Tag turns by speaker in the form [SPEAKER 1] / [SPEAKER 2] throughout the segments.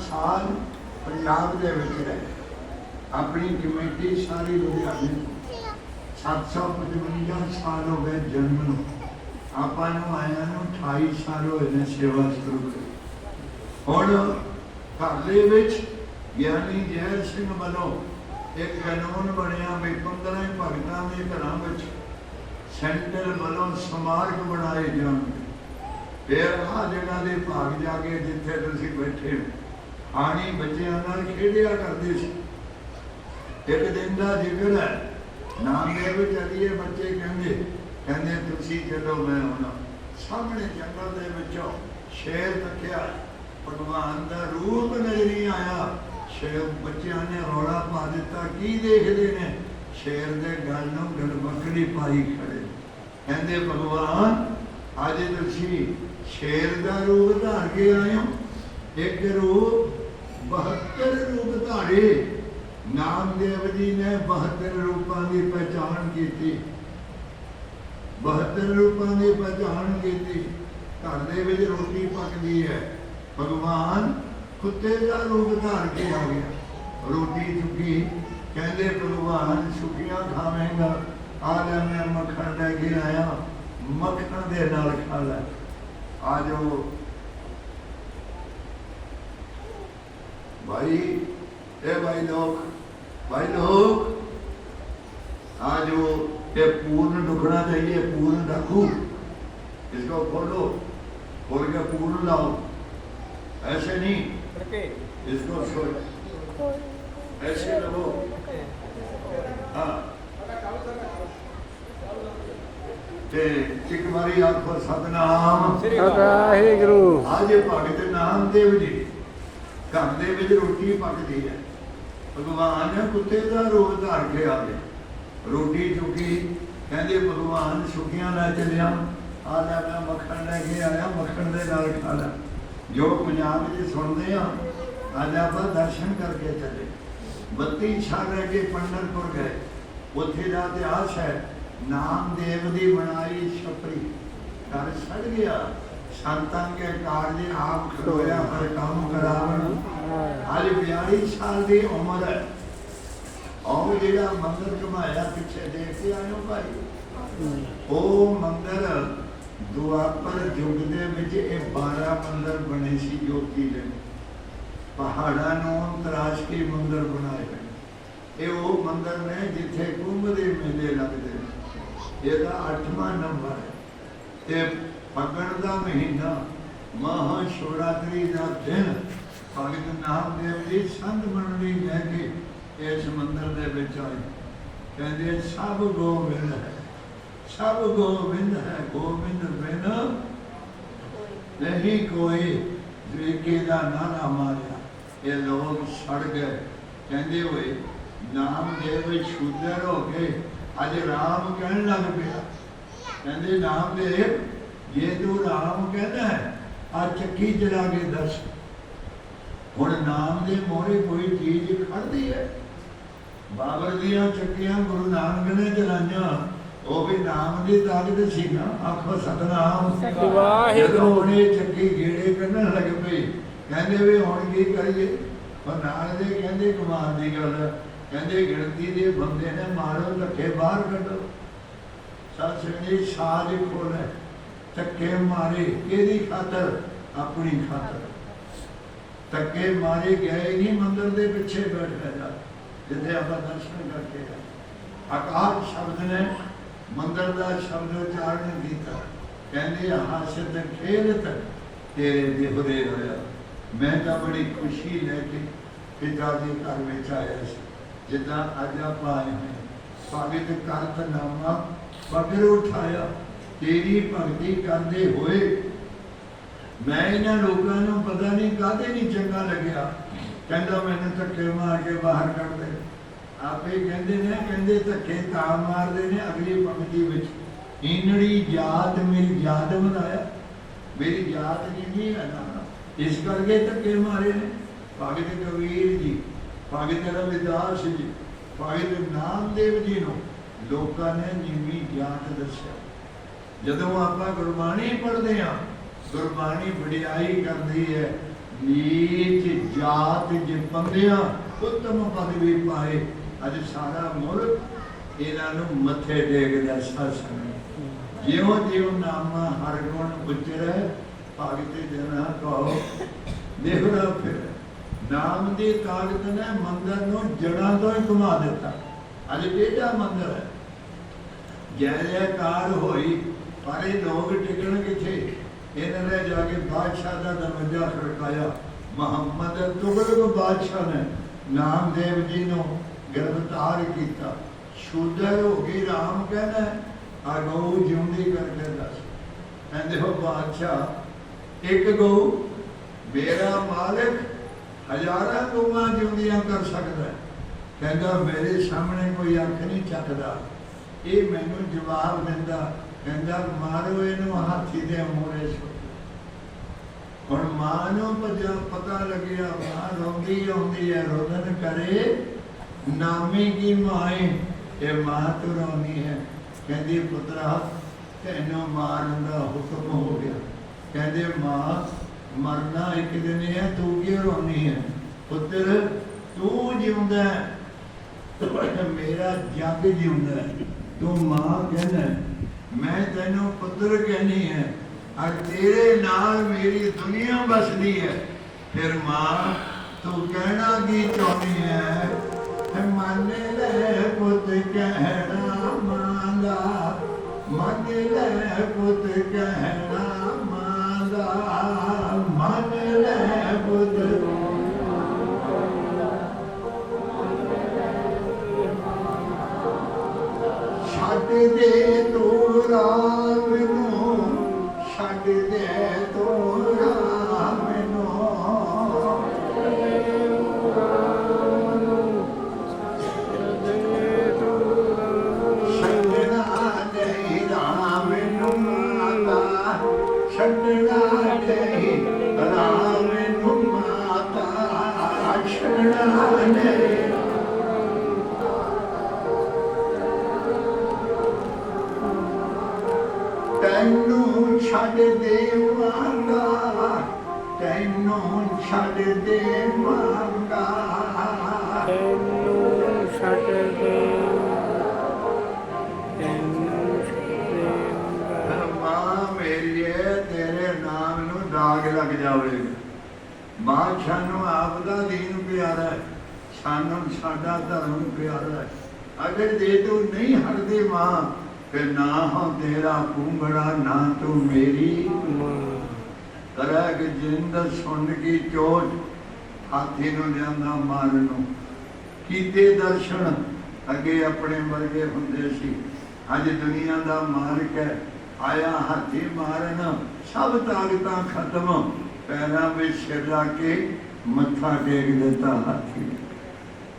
[SPEAKER 1] ਸਾਲ ਪੰਜਾਬ ਦੇ ਵਿੱਚ ਰਹੇ ਆਪਣੀ ਕਮੇਟੀ ਸਾਰੀ ਲੁਧਿਆਣੇ ਤੋਂ। 755 ਸਾਲ ਹੋ ਗਏ ਜਨਮ ਨੂੰ। ਆਪਾਂ ਨੂੰ ਆਇਆ ਨੂੰ 28 ਸਾਲ ਹੋਏ ਨੇ ਸੇਵਾ ਸ਼ੁਰੂ ਕਰੀ। ਹੁਣ ਘਰ ਦੇ ਵਿੱਚ ਗਿਆਨੀ ਜੈ ਸਿੰਘ ਵੱਲੋਂ ਇੱਕ ਕਾਨੂੰਨ ਬਣਿਆ ਵੀ 15 ਭਗਤਾਂ ਦੇ ਘਰਾਂ ਵਿੱਚ ਸੈਂਟਰ ਵੱਲੋਂ ਸਮਾਰਕ ਬਣਾਏ ਜਾਣਗੇ। ਫਿਰ ਆ ਜਗ੍ਹਾ ਦੇ ਭਾਗ ਜਾ ਕੇ ਜਿੱਥੇ ਤੁਸੀਂ ਬੈਠੇ ਹੋ। ਆਣੀ ਬੱਚਿਆਂ ਨਾਲ ਖੇਡਿਆ ਕਰਦੇ ਸੀ। ਇੱਕ ਦਿਨ ਦਾ ਜ਼ਿਕਰ ਹੈ ਨਾਮਦੇਵ ਚਲੀਏ ਬੱਚੇ ਕਹਿੰਦੇ ਕਹਿੰਦੇ, ਤੁਸੀਂ ਚਲੋ ਮੈਂ ਹੁਣ ਸਾਹਮਣੇ ਜੰਗਲ ਦੇ ਵਿੱਚੋਂ ਸ਼ੇਰ ਤੱਕਿਆ ਭਗਵਾਨ ਦਾ ਰੂਪ ਨਜ਼ਰੀ ਆਇਆ, ਸ਼ੇਰ ਬੱਚਿਆਂ ਨੇ ਰੌਲਾ ਪਾ ਦਿੱਤਾ, ਕੀ ਦੇਖਦੇ ਨੇ? ਸ਼ੇਰ ਦੇ ਗੱਲ ਨੂੰ ਗਲਬਕੜੀ ਪਾਈ ਖੜੇ। ਕਹਿੰਦੇ, ਭਗਵਾਨ, ਅੱਜ ਤੁਸੀਂ ਸ਼ੇਰ ਦਾ ਰੂਪ ਧਾਰ ਕੇ ਆਏ ਹੋ। ਇੱਕ ਰੂਪ 72 ਰੂਪ ਧਾਰੇ। ਨਾਮਦੇਵ ਜੀ ਨੇ 72 ਰੂਪਾਂ ਦੀ ਪਛਾਣ ਕੀਤੀ। 72 ਰੂਪਾਂ ਦੀ ਪਛਾਣ ਕੀਤੀ। ਘਰ ਦੇ ਵਿੱਚ ਰੋਟੀ ਪੱਕਦੀ ਹੈ। ਭਗਵਾਨ ਕੁੱਤੇ ਦਾ ਰੂਪ ਧਾਰ ਕੇ ਆ ਗਿਆ। ਰੋਟੀ ਚੁੱਕੀ। ਕਹਿੰਦੇ, ਭਗਵਾਨ ਸੁਖੀਆਂ ਖਾਵੇਂਗਾ। ਆ ਲੈ ਮੈਂ ਮੱਖਣ ਲੈ ਕੇ ਆਇਆ। ਮੱਖਣ ਦੇ ਨਾਲ ਖਾ ਲੈ। ਆ ਜਾਓ भाई ए भाई लोग भाई लोग आज वो ये पूर्ण ढुकना चाहिए पूर्ण ढकू इसको खोलो खोल के पूर्ण लाओ ऐसे नहीं इसको सो ऐसे लो हाँ ਤੇ ਇੱਕ ਵਾਰੀ ਆਖੋ ਸਤਨਾਮ
[SPEAKER 2] ਵਾਹਿਗੁਰੂ
[SPEAKER 1] ਅੱਜ ਭਗਤ ਨਾਮਦੇਵ ਜੀ ਘਰ ਦੇ ਵਿੱਚ ਰੋਟੀ ਪੱਕਦੀ ਹੈ। ਭਗਵਾਨ ਨੇ ਕੁੱਤੇ ਦਾ ਰੂਪ ਧਾਰ ਕੇ ਆ ਗਿਆ। ਰੋਟੀ ਚੁੱਕੀ, ਕਹਿੰਦੇ ਭਗਵਾਨ ਸੁਖੀਆਂ ਲੈ ਚੱਲਿਆ। ਆ ਲੈ ਮੈਂ ਮੱਖਣ ਲੈ ਕੇ ਆਇਆ, ਮੱਖਣ ਦੇ ਨਾਲ ਖਾ ਲੈ ਜੋ ਪੰਜਾਬ ਵਿੱਚ ਸੁਣਦੇ ਆ ਅੱਜ ਆਪਾਂ ਦਰਸ਼ਨ ਕਰਕੇ ਚੱਲੇ। 32 ਸਾਲ ਰਹਿ ਕੇ ਪੰਡਰਪੁਰ ਗਏ। ਉੱਥੇ ਦਾ ਇਤਿਹਾਸ ਹੈ, ਨਾਮਦੇਵ ਦੀ ਬਣਾਈ ਛਪਰੀ। ਘਰ ਛੱਡ ਗਿਆ। ਸੰਤਾਂ ਕੇ ਕਾਰਜ ਆਪ ਖੜੋਇਆ ਹਰ ਕੰਮ ਕਰਾਵਣ। ਅੱਜ 42 ਸਾਲ ਦੀ ਉਮਰ ਹੈ। ਉਹ ਜਿਹੜਾ ਮੰਦਰ ਘਮਾਇਆ ਪਿੱਛੇ ਦੇਖ ਕੇ ਆਇਓ ਭਾਈ? ਉਹ ਮੰਦਰ ਦੁਆਪਰ ਯੁੱਗ ਦੇ ਵਿੱਚ ਇਹ 12 ਮੰਦਰ ਬਣੇ ਸੀ ਜੋਤੀ ਦੇ। ਪਹਾੜਾਂ ਨੂੰ ਤਰਾਸ਼ ਕੇ ਮੰਦਰ ਬਣਾਏ ਗਏ। ਇਹ ਉਹ ਮੰਦਰ ਨੇ ਜਿੱਥੇ ਕੁੰਭ ਦੇ ਮੇਲੇ ਲੱਗਦੇ ਨੇ। ਇਹਦਾ 8ਵਾਂ ਨੰਬਰ ਹੈ। ਤੇ ਫੱਗਣ ਦਾ ਮਹੀਨਾ ਮਹਾ ਸ਼ਿਵਰਾਤਰੀ ਦਾ ਦਿਨ ਭਗਤ ਨਾਮਦੇਵ ਜੀ ਸੰਤ ਮੰਡਲੀ ਲੈ ਕੇ ਇਸ ਮੰਦਰ ਦੇ ਵਿੱਚ ਆਏ। ਕਹਿੰਦੇ, ਸਭ ਗੋਬਿੰਦ ਹੈ, ਸਭ ਗੋਬਿੰਦ ਹੈ, ਗੋਬਿੰਦ ਬਿਨ ਨਹੀਂ ਕੋਈ ਦ੍ਰਿਕੇ ਦਾ ਨਾਰਾ ਮਾਰਿਆ। ਇਹ ਲੋਕ ਸੜ ਗਏ। ਕਹਿੰਦੇ ਹੋਏ ਨਾਮਦੇਵ ਸ਼ੁੱਧਰ ਹੋ ਗਏ। ਅੱਜ ਰਾਮ ਕਹਿਣ ਲੱਗ ਪਿਆ। ਕਹਿੰਦੇ ਨਾਮਦੇਵ ਜੇ ਰਾਮ ਕਹਿੰਦਾ ਹੈ ਆ ਚੱਕੀ ਚਲਾ ਕੇ ਦੱਸ ਹੁਣ ਨਾਮ ਦੇ ਮੋਹਰੇ ਕੋਈ ਚੀਜ਼ ਖੜਦੀ ਹੈ? ਬਾਬਰ ਦੀਆਂ ਚੱਕੀਆਂ ਗੁਰੂ ਨਾਨਕ ਨੇ ਚਲਾਈਆਂ ਉਹ ਵੀ ਨਾਮ ਦੀ ਤਾਕਤ ਸੀ ਨਾ। ਆਖੋ ਸਤਨਾਮ।
[SPEAKER 2] ਵਾਹਿਗੁਰੂ।
[SPEAKER 1] ਉਹਨੇ ਚੱਕੀ ਗੇੜੇ ਕੱਢਣ ਲੱਗ ਪਈ ਕਹਿੰਦੇ ਵੀ ਹੁਣ ਕੀ ਕਰੀਏ? ਪਰ ਨਾਲ ਦੇ ਕਹਿੰਦੇ ਕਮਾਲ ਦੀ ਗੱਲ। ਕਹਿੰਦੇ ਗਿਣਤੀ ਦੇ ਬੰਦੇ ਨੇ ਮਾਰੋ ਧੱਕੇ ਬਾਹਰ ਕੱਢੋ। ਸਤ ਸ੍ਰੀ ਸਾਜ ਖੋਲੇ ਧੱਕੇ ਮਾਰੇ, ਕਿਹਦੀ ਖਾਤਰ? ਆਪਣੀ ਖਾਤਰ। ਧੱਕੇ ਮਾਰੇ ਗਏ ਨਹੀਂ, ਮੰਦਰ ਦੇ ਪਿੱਛੇ ਬੈਠ ਗਿਆ ਜਿੱਥੇ ਆਪਾਂ ਦਰਸ਼ਨ ਕਰਕੇ ਆਏ। ਸ਼ਬਦ ਨੇ, ਮੰਦਰ ਦਾ ਸ਼ਬਦ ਉਚਾਰਨ ਕੀਤਾ। ਕਹਿੰਦੇ ਹਾਸਤ ਖੇਲਤ ਤੇਰੇ ਦਿਹਰੇ ਹੋਇਆ। ਮੈਂ ਤਾਂ ਬੜੀ ਖੁਸ਼ੀ ਲੈ ਕੇ ਪਿਤਾ ਦੇ ਘਰ ਵਿੱਚ ਆਇਆ ਸੀ। ਜਿੱਦਾਂ ਅੱਜ ਆਪਾਂ ਆਏ ਹਾਂ। ਸਵਾਗਤ ਕਰਤ ਨਾਮਾ ਪਗਰ ਉਠਾਇਆ। ਤੇਰੀ ਭਗਤੀ ਕਰਦੇ ਹੋਏ ਮੈਂ ਇਹਨਾਂ ਲੋਕਾਂ ਨੂੰ ਪਤਾ ਨਹੀਂ ਕਾਹਦੇ ਨਹੀਂ ਚੰਗਾ ਲੱਗਿਆ। ਕਹਿੰਦਾ ਮੈਨੂੰ ਧੱਕੇ ਮਾਰ ਕੇ ਬਾਹਰ ਕੱਢ ਦੇ। ਆਪੇ ਕਹਿੰਦੇ ਨੇ, ਕਹਿੰਦੇ ਧੱਕੇ ਤਾਂ ਮਾਰਦੇ ਨੇ ਅਗਲੀ ਪੰਕਤੀ ਵਿੱਚ। ਈਨੜੀ ਜਾਤ ਮੇਰੀ ਜਾਤ ਬਣਾਇਆ। ਮੇਰੀ ਜਾਤ ਨਹੀਂ ਨਹੀਂ ਹੈ ਨਾ ਇਸ ਕਰਕੇ ਧੱਕੇ ਮਾਰੇ ਨੇ। ਭਗਤ ਕਬੀਰ ਜੀ, ਭਗਤ ਰਵਿਦਾਸ ਜੀ, ਭਗਤ ਨਾਮਦੇਵ ਜੀ ਨੂੰ ਲੋਕਾਂ ਨੇ ਨੀਵੀਂ ਜਾਤ ਦੱਸਿਆ। ਜਦੋਂ ਆਪਾਂ ਗੁਰਬਾਣੀ ਪੜ੍ਹਦੇ ਹਾਂ, ਗੁਰਬਾਣੀ ਵਡਿਆਈ ਕਰਦੀ ਹੈ। ਨੀਚ ਜਾਤ ਜਪੰਦਿਆਂ ਉੱਤਮ ਪਦਵੀ ਪਾਏ। ਅੱਜ ਸਾਰਾ ਮੁਲਕ ਇਹਨਾਂ ਨੂੰ ਮੱਥੇ ਟੇਕਦਾ ਸਾਸਨ ਜਿਉਂ ਜਿਉਂ ਨਾਮ ਹਰ ਗੁਣ ਉਚਰੈ, ਭਗਤ ਜਨਾ ਕਹੋ ਦੇਖਣਾ ਫਿਰ। ਨਾਮ ਦੀ ਤਾਕਤ ਨੇ ਮੰਦਰ ਨੂੰ ਜੜਾਂ ਤੋਂ ਹੀ ਘੁਮਾ ਦਿੱਤਾ। ਅੱਜ ਕਿਹੜਾ ਮੰਦਰ ਹੈ? ਜੈ ਜੈਕਾਰ ਹੋਈ ਪਰ ਇਹ ਲੋਕ ਟਿਕਣ ਕਿੱਥੇ? ਇਹਨਾਂ ਨੇ ਜਾ ਕੇ ਬਾਦਸ਼ਾਹ ਦਾ ਦਰਵਾਜ਼ਾ ਖੜਕਾਇਆ। ਮੁਹੰਮਦ ਤੁਗਲਕ ਬਾਦਸ਼ਾਹ ਨੇ ਨਾਮਦੇਵ ਜੀ ਨੂੰ ਗ੍ਰਿਫਤਾਰ ਕੀਤਾ। ਸ਼ੂਦਰ ਹੋ ਗਈ ਰਾਮ ਕਹਿੰਦਾ, ਆ ਗਊ ਜਿਉਂਦੀ ਕਰਕੇ ਦੱਸ। ਕਹਿੰਦੇ ਹੋ ਬਾਦਸ਼ਾਹ, ਇੱਕ ਗਊ ਮੇਰਾ ਮਾਲਕ ਹਜ਼ਾਰਾਂ ਗਊਆਂ ਜਿਉਂਦੀਆਂ ਕਰ ਸਕਦਾ ਕਹਿੰਦਾ, ਮੇਰੇ ਸਾਹਮਣੇ ਕੋਈ ਅੱਖ ਨਹੀਂ ਚੱਕਦਾ। ਇਹ ਮੈਨੂੰ ਜਵਾਬ ਦਿੰਦਾ ਕਹਿੰਦਾ, ਮਾਰੋ ਇਹਨੂੰ ਹਾਥੀ ਦੇ ਮੂਹਰੇ ਸੁੱਟ ਹੁਣ ਮਾਂ ਨੂੰ ਭਜਾ ਪਤਾ ਲੱਗਿਆ, ਮਾਂ ਰੋਂਦੀ ਆਉਂਦੀ ਹੈ ਰੋਦਨ ਕਰੇ, ਨਾਮੀ ਕੀ ਮਾਏ? ਇਹ ਮਾਂ ਤੋਂ ਰੋਣੀ ਹੈ। ਕਹਿੰਦੀ, ਪੁੱਤਰਾ, ਤੈਨੂੰ ਮਾਰਨ ਦਾ ਹੁਕਮ ਹੋ ਗਿਆ। ਕਹਿੰਦੇ, ਮਾਂ, ਮਰਨਾ ਇੱਕ ਦਿਨ ਹੈ ਤੂੰ ਕਿਉਂ ਰੋਣੀ ਹੈ? ਪੁੱਤਰ, ਤੂੰ ਜਿਉਂਦਾ ਮੇਰਾ ਜੱਗ ਜਿਉਂਦਾ ਤੂੰ ਮਾਂ ਕਹਿੰਦਾ ਮੈਂ ਤੈਨੂੰ ਪੁੱਤਰ ਕਹਿੰਦੀ ਹੈ ਅਰ ਤੇਰੇ ਨਾਲ ਮੇਰੀ ਦੁਨੀਆ ਬਸਦੀ ਹੈ। ਫਿਰ ਮਾਂ, ਤੂੰ ਕਹਿਣਾ ਕੀ ਚਾਹੁੰਦੀ ਹੈ? ਹੈ ਮੰਨ ਲੈ ਪੁੱਤ ਕਹਿਣਾ ਮਾਂ ਦਾ ਮੰਨ ਲੈ ਪੁੱਤ ਕਹਿਣਾ ਮਾਂ ਦਾ ਮੰਨ ਲੈ ਪੁੱਤ। ਛੱਡ ਦੇ ਤੈਨੂੰ ਛੱਡ ਦੇਵਾਂਗਾ ਤੈਨੂੰ ਛੱਡ ਦੇਵਾਂਗਾ
[SPEAKER 2] ਤੈਨੂੰ
[SPEAKER 1] ਸਾਡਾ ਧਰਮ ਪਿਆਰਾ ਹੈ। ਅਗਰ ਜੇ ਤੂੰ ਨਹੀਂ ਹਟਦੀ ਮਾਂ, ਫਿਰ ਨਾ ਹੋ ਤੇਰਾ ਕੁੰਗੜਾ ਨਾ ਤੂੰ ਮੇਰੀ ਕਰਾ ਕਿ ਜਿੰਦ ਸੁਣ ਕੀ ਚੋਟ ਹਾਥੀ ਨੂੰ ਲਿਆਂਦਾ ਮਾਰਨ ਨੂੰ। ਕੀਤੇ ਦਰਸ਼ਨ ਅੱਗੇ ਆਪਣੇ ਵਰਗੇ ਹੁੰਦੇ ਸੀ। ਅੱਜ ਦੁਨੀਆ ਦਾ ਮਾਲਕ ਹੈ। ਆਇਆ ਹਾਥੀ ਮਾਰਨ। ਸਭ ਤਾਕਤਾਂ ਖਤਮ। ਪੈਰਾਂ ਵਿੱਚ ਸਿਰ ਲਾ ਕੇ ਮੱਥਾ ਟੇਕ ਦਿੱਤਾ ਹਾਥੀ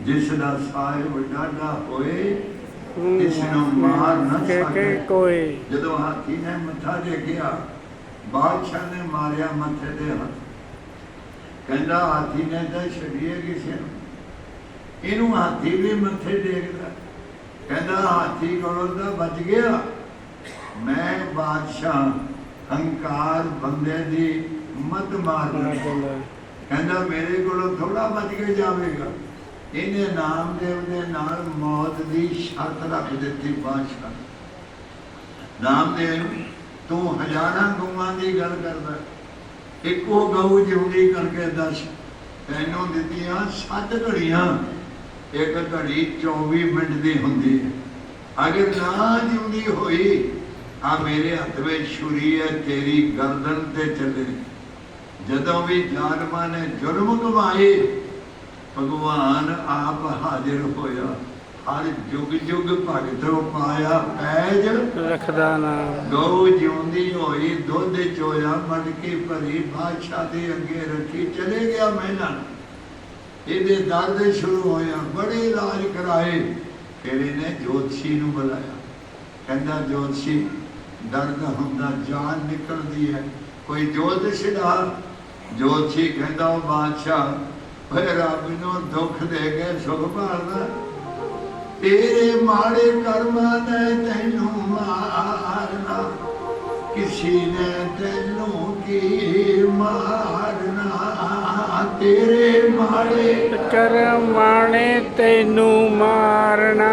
[SPEAKER 1] ਜਿਸ ਦਾ ਸਾਹਿਬ ਡਾਢਾ ਹੋਏ ਇਸ ਨੂੰ ਮਾਰ ਨਾ ਸਕੇ।
[SPEAKER 2] ਕੋਈ
[SPEAKER 1] ਜਦੋਂ ਹਾਥੀ ਨੇ ਮੱਥਾ ਟੇਕਿਆ ਬਾਦਸ਼ਾਹ ਨੇ ਮਾਰਿਆ ਮੱਥੇ ਦੇ ਹੱਥ। ਕਹਿੰਦਾ ਹਾਥੀ ਨੇ ਤਾਂ ਛੜੀਏ ਕਿਸੇ ਨੂੰ। ਇਹਨੂੰ ਹਾਥੀ ਵੀ ਮੱਥੇ ਟੇਕਦਾ। ਕਹਿੰਦਾ ਹਾਥੀ ਕੋਲੋਂ ਤਾਂ ਬਚ ਗਿਆ। ਮੈਂ ਬਾਦਸ਼ਾਹ ਹੰਕਾਰ ਬੰਦੇ ਦੀ ਮਤ ਮਾਰਨਾ। ਕਹਿੰਦਾ ਮੇਰੇ ਕੋਲੋਂ ਥੋੜਾ ਬਚ ਕੇ ਜਾਵੇਗਾ। ਇਹਨੇ ਨਾਮਦੇਵ ਦੇ ਨਾਲ ਮੌਤ ਦੀ ਸ਼ਰਤ ਰੱਖ ਦਿੱਤੀ ਬਾਦਸ਼ਾਹ। ਨਾਮਦੇਵ, ਤੂੰ ਹਜ਼ਾਰਾਂ ਗਊਆਂ ਦੀ ਗੱਲ ਕਰਦਾ ਇੱਕੋ ਗਊ ਜਿਉਂਦੀ ਕਰਕੇ ਦੱਸ, ਤੈਨੂੰ ਦਿੱਤੀਆਂ ਸੱਤ ਘੜੀਆਂ। ਇੱਕ ਘੜੀ 24 ਮਿੰਟ ਦੀ ਹੁੰਦੀ ਹੈ। ਅਗਰ ਨਾ ਜਿਉਂਦੀ ਹੋਈ, ਆ ਮੇਰੇ ਹੱਥ ਵਿੱਚ ਛੁਰੀ ਹੈ, ਤੇਰੀ ਗਰਦਨ ਤੇ ਚੱਲੇ। ਜਦੋਂ ਵੀ ਜ਼ਾਲਮਾਂ ਨੇ ਜ਼ੁਲਮ ਕਮਾਏ ਭਗਵਾਨ ਆਪ ਹਾਜ਼ਰ ਹੋਇਆ। ਹਰ ਜੁਗ ਜੁਗ ਭਗਤੋ ਪਾਇਆ ਪੈਜ।
[SPEAKER 2] ਰੱਖਦਾ ਨਾਮ।
[SPEAKER 1] ਗਊ ਜਿਉਂਦੀ ਹੋਈ ਦੁੱਧ ਚੋਇਆ ਮਟਕੀ ਭਰੀ ਬਾਦਸ਼ਾਹ ਦੇ ਅੱਗੇ ਰੱਖੀ ਚਲੇ ਗਿਆ ਮਹਿਲਾਂ। ਇਹਦੇ ਦਰਦ ਸ਼ੁਰੂ ਹੋਇਆ ਬੜੇ ਇਲਾਜ ਕਰਾਏ। ਫਿਰ ਇਹਨੇ ਜੋਤਸ਼ੀ ਨੂੰ ਬੁਲਾਇਆ। ਕਹਿੰਦਾ ਜੋਤਸ਼ੀ ਦਰਦ ਹੁੰਦਾ ਜਾਨ ਨਿਕਲਦੀ ਹੈ। ਕੋਈ ਜੋਤਿਸ਼ ਦਾ? ਜੋਤਸ਼ੀ ਕਹਿੰਦਾ ਉਹ ਬਾਦਸ਼ਾਹ ਓਏ ਰੱਬ ਨੂੰ ਦੁੱਖ ਦੇ ਕੇ ਸੁਖ ਭਾਲਦਾ। ਤੇਰੇ ਮਾੜੇ ਕਰਮਾਂ ਨੇ ਤੈਨੂੰ ਮਾਰਨਾ, ਕਿਸੇ ਨੇ ਤੈਨੂੰ ਕੀ ਮਾਰਨਾ? ਤੇਰੇ ਮਾੜੇ
[SPEAKER 2] ਕਰਮਾਣੇ ਤੈਨੂੰ ਮਾਰਨਾ।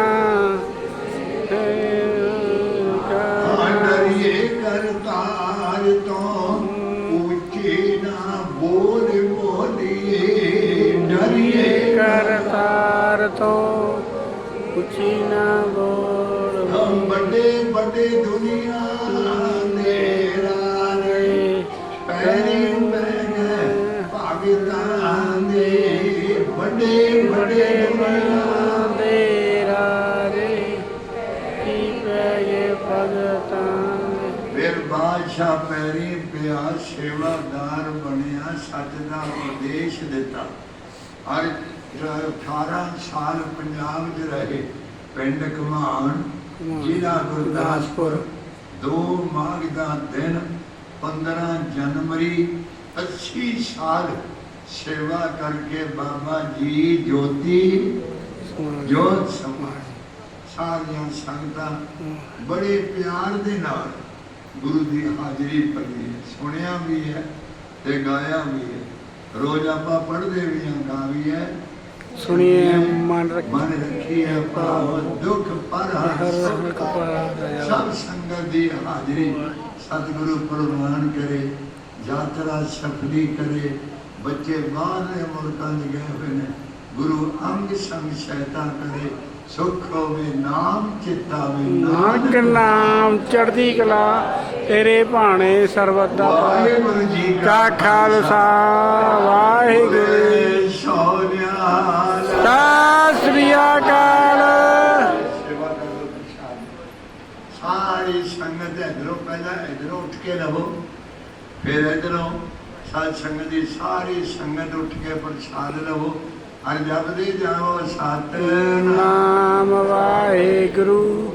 [SPEAKER 1] ਉੱਚੀ ਨਾ ਬੋਲ। ਹਮ ਵੱਡੇ ਵੱਡੇ ਦੁਨੀਆ ਦੇ ਰਾਰੇ ਪੈਰੀ ਪੈ ਗਏ ਭਾਗਤਾਂ ਦੇ। ਵੱਡੇ ਵੱਡੇ ਦੁਨੀਆ
[SPEAKER 2] ਦੇ ਰਾਰੇ ਕੀ ਪੈ ਗਏ ਭਗਤਾਂ।
[SPEAKER 1] ਫਿਰ ਬਾਦਸ਼ਾਹ ਪੈਰੀ ਪਿਆ ਸੇਵਾਦਾਰ ਬਣਿਆ ਸੱਚ ਦਾ ਉਪਦੇਸ਼ ਦਿੱਤਾ। ਹਰ 18 ਸਾਲ ਪੰਜਾਬ 'ਚ ਰਹੇ ਪਿੰਡ ਘਮਾਣ ਜ਼ਿਲ੍ਹਾ ਗੁਰਦਾਸਪੁਰ। 2 ਮਾਘ ਦਾ ਦਿਨ 15 ਜਨਵਰੀ 80 ਸਾਲ ਸੇਵਾ ਕਰਕੇ ਬਾਬਾ ਜੀ ਜੋਤੀ ਜੋਤ ਸਮਾਏ ਸਾਰੀਆਂ ਸੰਗਤਾਂ ਬੜੇ ਪਿਆਰ ਦੇ ਨਾਲ ਗੁਰੂ ਦੀ ਹਾਜ਼ਰੀ ਭਰੀ ਸੁਣਿਆ ਵੀ ਹੈ ਤੇ ਗਾਇਆ ਵੀ ਹੈ। ਰੋਜ਼ ਆਪਾਂ ਪੜ੍ਹਦੇ ਵੀ ਹਾਂ ਗਾ ਵੀ ਹੈ
[SPEAKER 2] ਸੁਣੀਏ ਮਨ ਰੱਖ
[SPEAKER 1] ਮਨ ਰੱਖੀ ਹੈ ਭਾਵ ਦੁੱਖ ਪਰ
[SPEAKER 2] ਹਰ ਕਪਾ
[SPEAKER 1] ਸਭ ਸੰਗਤ ਦੀ ਹਾਜ਼ਰੀ ਸਤਿਗੁਰੂ ਪ੍ਰਵਾਨ ਕਰੇ ਯਾਤਰਾ ਸਫਲੀ ਕਰੇ। ਬੱਚੇ ਬਾਹਰਲੇ ਮੁਲਕਾਂ 'ਚ ਗਏ ਹੋਏ ਨੇ ਗੁਰੂ ਅੰਗ ਸੰਗ ਸਹਾਇਤਾ ਕਰੇ। ਸੁਖ ਹੋਵੇ ਨਾਮ ਚਿਤਾਵੇ
[SPEAKER 2] ਨਾਨਕ ਨਾਮ ਚੜ੍ਹਦੀ ਕਲਾ। ਤੇਰੇ ਭਾਣੇ ਸਰਬਤ ਦਾ
[SPEAKER 1] ਵਾਹਿਗੁਰੂ ਜੀ
[SPEAKER 2] ਕਾ ਖਾਲਸਾ। ਵਾਹਿਗੁਰੂ।
[SPEAKER 1] ਸੋਨਿਆ
[SPEAKER 2] ਸ੍ਰੀ ਅਕਾਲ।
[SPEAKER 1] ਸਾਰੀ ਸੰਗਤ ਇਧਰੋਂ ਪਹਿਲਾਂ ਇਧਰੋਂ ਉੱਠ ਕੇ ਰਹੋ ਫਿਰ ਇਧਰੋਂ ਸਾਧ ਸੰਗਤ ਦੀ ਸਾਰੀ ਸੰਗਤ ਉੱਠ ਕੇ ਪ੍ਰਸ਼ਾਦ ਲਵੋ। ਹਰ ਜਪਦੇ ਜਾਓ ਸਤਨਾਮ
[SPEAKER 2] ਨਾਮ ਵਾਹਿਗੁਰੂ।